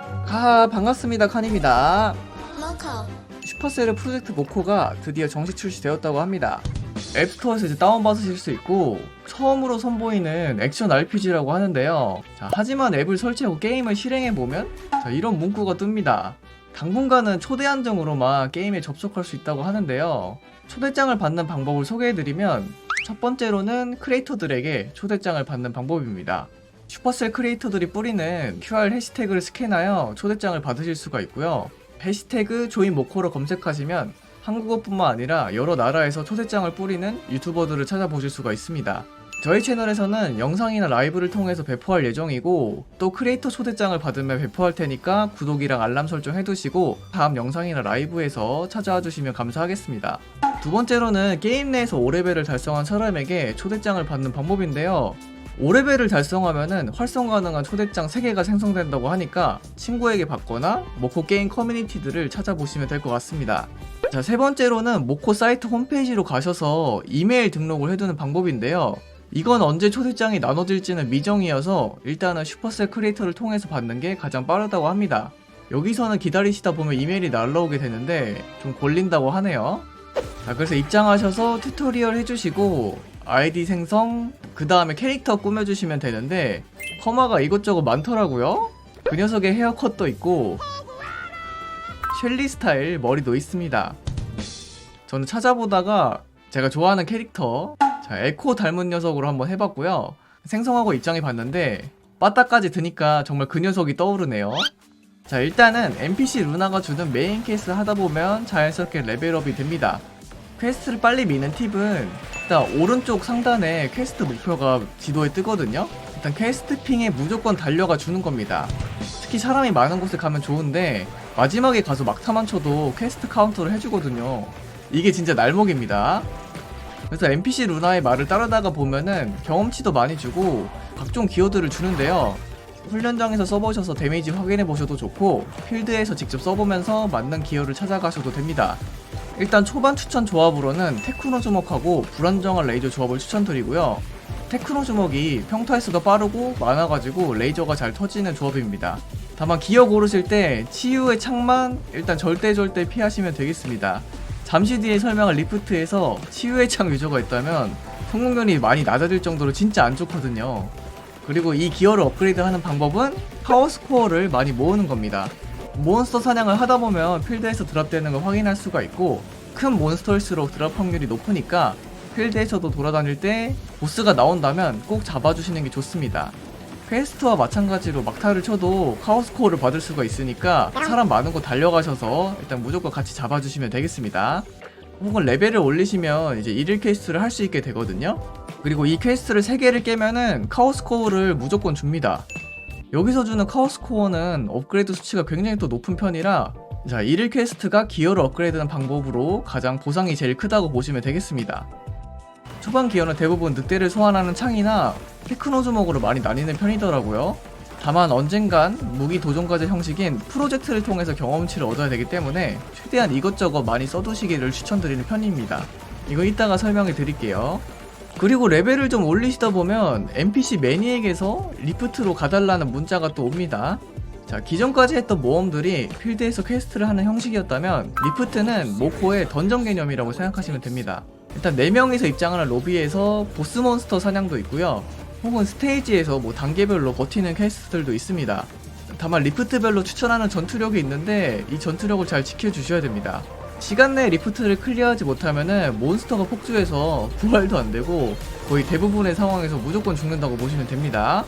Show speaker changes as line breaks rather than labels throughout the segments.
아 반갑습니다 칸입니다.
마카.
슈퍼셀 프로젝트 모코가 드디어 정식 출시되었다고 합니다. 앱스토어에서 이제 다운받으실 수 있고 처음으로 선보이는 액션 RPG라고 하는데요. 자, 하지만 앱을 설치하고 게임을 실행해보면 자, 이런 문구가 뜹니다. 당분간은 초대 한정으로만 게임에 접속할 수 있다고 하는데요. 초대장을 받는 방법을 소개해드리면 첫 번째로는 크리에이터들에게 초대장을 받는 방법입니다 슈퍼셀 크리에이터들이 뿌리는 QR 해시태그를 스캔하여 초대장을 받으실 수가 있고요. 해시태그 조인 모코로 검색하시면 한국어뿐만 아니라 여러 나라에서 초대장을 뿌리는 유튜버들을 찾아보실 수가 있습니다. 저희 채널에서는 영상이나 라이브를 통해서 배포할 예정이고 또 크리에이터 초대장을 받으면 배포할 테니까 구독이랑 알람 설정 해두시고 다음 영상이나 라이브에서 찾아와 주시면 감사하겠습니다. 두 번째로는 게임 내에서 5레벨을 달성한 사람에게 초대장을 받는 방법인데요. 5레벨을 달성하면은 활성 가능한 초대장 3개가 생성된다고 하니까 친구에게 받거나 모코 게임 커뮤니티들을 찾아보시면 될 것 같습니다. 자, 세 번째로는 모코 사이트 홈페이지로 가셔서 이메일 등록을 해두는 방법인데요. 이건 언제 초대장이 나눠질지는 미정이어서 일단은 슈퍼셀 크리에이터를 통해서 받는 게 가장 빠르다고 합니다. 여기서는 기다리시다 보면 이메일이 날라오게 되는데 좀 걸린다고 하네요. 자, 그래서 입장하셔서 튜토리얼 해주시고 아이디 생성, 그 다음에 캐릭터 꾸며주시면 되는데 커마가 이것저것 많더라고요. 그 녀석의 헤어컷도 있고 셸리 스타일 머리도 있습니다. 저는 찾아보다가 제가 좋아하는 캐릭터 자, 에코 닮은 녀석으로 한번 해봤고요. 생성하고 입장해 봤는데 빠따까지 드니까 정말 그 녀석이 떠오르네요. 자 일단은 NPC 루나가 주는 메인 퀘스트 하다 보면 자연스럽게 레벨업이 됩니다. 퀘스트를 빨리 미는 팁은 일단 오른쪽 상단에 퀘스트 목표가 지도에 뜨거든요. 일단 퀘스트 핑에 무조건 달려가 주는 겁니다. 특히 사람이 많은 곳에 가면 좋은데 마지막에 가서 막타만 쳐도 퀘스트 카운터를 해주거든요. 이게 진짜 날먹입니다. 그래서 NPC 루나의 말을 따르다가 보면은 경험치도 많이 주고 각종 기어들을 주는데요. 훈련장에서 써보셔서 데미지 확인해 보셔도 좋고 필드에서 직접 써보면서 맞는 기어를 찾아가셔도 됩니다. 일단 초반 추천 조합으로는 테크노 주먹하고 불안정한 레이저 조합을 추천드리고요. 테크노 주먹이 평타에서도 빠르고 많아가지고 레이저가 잘 터지는 조합입니다. 다만 기어 고르실 때 치유의 창만 일단 절대 절대 피하시면 되겠습니다. 잠시 뒤에 설명할 리프트에서 치유의 창 유저가 있다면 성공률이 많이 낮아질 정도로 진짜 안 좋거든요. 그리고 이 기어를 업그레이드하는 방법은 파워 스코어를 많이 모으는 겁니다. 몬스터 사냥을 하다 보면 필드에서 드랍되는 걸 확인할 수가 있고 큰 몬스터일수록 드랍 확률이 높으니까 필드에서도 돌아다닐 때 보스가 나온다면 꼭 잡아주시는 게 좋습니다. 퀘스트와 마찬가지로 막타를 쳐도 카오스코어를 받을 수가 있으니까 사람 많은 곳 달려가셔서 일단 무조건 같이 잡아주시면 되겠습니다. 혹은 레벨을 올리시면 이제 1일 퀘스트를 할 수 있게 되거든요. 그리고 이 퀘스트를 3개를 깨면은 카오스코어를 무조건 줍니다. 여기서 주는 카오스코어는 업그레이드 수치가 굉장히 또 높은 편이라 자 1일 퀘스트가 기어를 업그레이드하는 방법으로 가장 보상이 제일 크다고 보시면 되겠습니다. 초반 기어는 대부분 늑대를 소환하는 창이나 테크노 주먹으로 많이 나뉘는 편이더라고요. 다만 언젠간 무기 도전과제 형식인 프로젝트를 통해서 경험치를 얻어야 되기 때문에 최대한 이것저것 많이 써두시기를 추천드리는 편입니다. 이거 이따가 설명해 드릴게요. 그리고 레벨을 좀 올리시다 보면 NPC 매니에게서 리프트로 가달라는 문자가 또 옵니다. 자, 기존까지 했던 모험들이 필드에서 퀘스트를 하는 형식이었다면 리프트는 모코의 던전 개념이라고 생각하시면 됩니다. 일단 4명이서 입장하는 로비에서 보스 몬스터 사냥도 있고요. 혹은 스테이지에서 뭐 단계별로 버티는 퀘스트들도 있습니다. 다만 리프트별로 추천하는 전투력이 있는데 이 전투력을 잘 지켜주셔야 됩니다. 시간 내에 리프트를 클리어하지 못하면은 몬스터가 폭주해서 부활도 안 되고 거의 대부분의 상황에서 무조건 죽는다고 보시면 됩니다.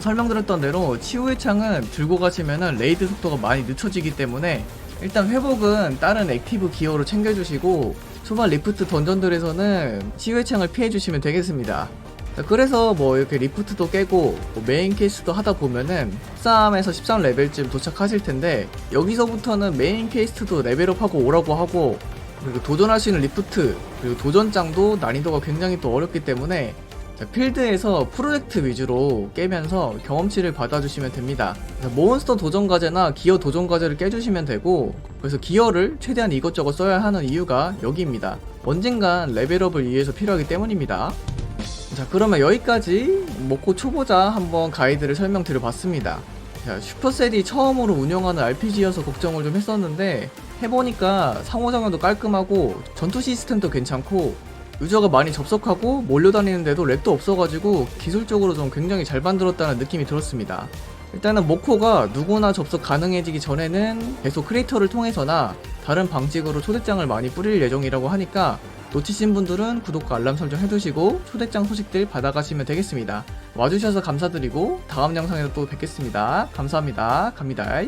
설명드렸던 대로 치유의 창은 들고 가시면은 레이드 속도가 많이 늦춰지기 때문에 일단 회복은 다른 액티브 기어로 챙겨주시고 초반 리프트 던전들에서는 치유의 창을 피해주시면 되겠습니다. 자, 그래서 뭐 이렇게 리프트도 깨고 뭐 메인 케이스도 하다 보면은 13에서 13레벨쯤 도착하실 텐데 여기서부터는 메인 케이스도 레벨업하고 오라고 하고 그리고 도전할 수 있는 리프트 그리고 도전장도 난이도가 굉장히 또 어렵기 때문에 자, 필드에서 프로젝트 위주로 깨면서 경험치를 받아주시면 됩니다. 몬스터 도전 과제나 기어 도전 과제를 깨주시면 되고 그래서 기어를 최대한 이것저것 써야 하는 이유가 여기입니다. 언젠간 레벨업을 위해서 필요하기 때문입니다. 자 그러면 여기까지 모코 초보자 한번 가이드를 설명드려 봤습니다 자, 슈퍼셀이 처음으로 운영하는 RPG여서 걱정을 좀 했었는데 해보니까 상호작용도 깔끔하고 전투 시스템도 괜찮고 유저가 많이 접속하고 몰려다니는데도 렉도 없어가지고 기술적으로 좀 굉장히 잘 만들었다는 느낌이 들었습니다. 일단은 모코가 누구나 접속 가능해지기 전에는 계속 크리에이터를 통해서나 다른 방식으로 초대장을 많이 뿌릴 예정이라고 하니까 놓치신 분들은 구독과 알람 설정 해두시고 초대장 소식들 받아가시면 되겠습니다. 와주셔서 감사드리고 다음 영상에서 또 뵙겠습니다. 감사합니다. 갑니다.